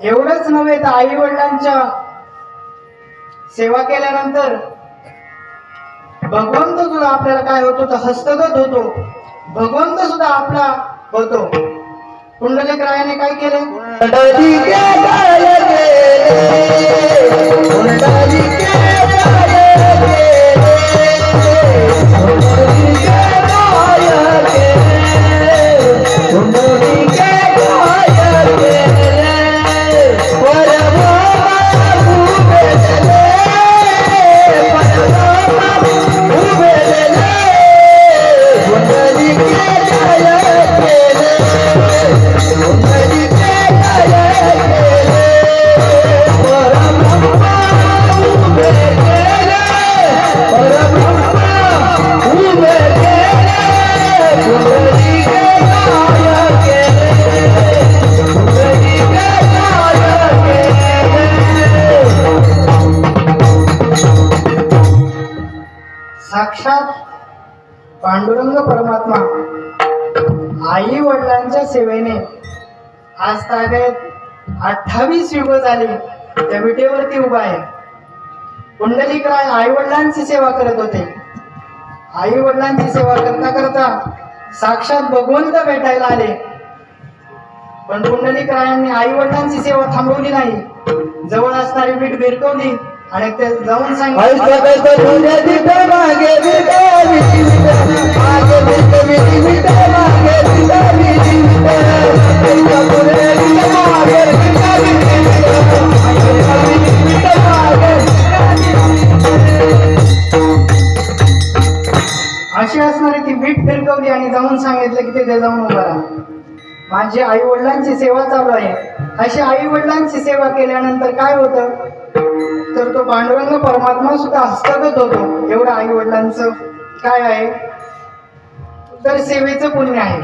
एवढंच नव्हे तर आई वडिलांच्या सेवा केल्यानंतर भगवंत सुद्धा आपल्याला काय होतो तर हस्तगत होतो. भगवंत सुद्धा आपला होतो. कुंडलिक रायाने काय केलं? साक्षात पांडुरंग परमात्मा आई वडिलांच्या सेवेने आज ताब्यात अठ्ठावीस युग झाली. त्या विटेवरती उभा आहे. कुंडलिक राय आई वडिलांची सेवा करत होते. आई वडिलांची सेवा करता करता साक्षात भगवंत भेटायला आले. पण कुंडलिक रायांनी आई वडिलांची सेवा थांबवली नाही. जवळ असणारी वीट भिरकवली. आणि ते जाऊन सांगितलं अशी असणारी ती वीट फिरकवली आणि जाऊन सांगितलं की तिथे जाऊन उभा राहा. माझी आई वडिलांची सेवा चालू आहे. अशी आई वडिलांची सेवा केल्यानंतर काय होतं? तर तो पांडुरंग परमात्मा सुद्धा हस्तगत होतो. एवढं आई वडिलांचं काय आहे? तर सेवेचं पुण्य आहे.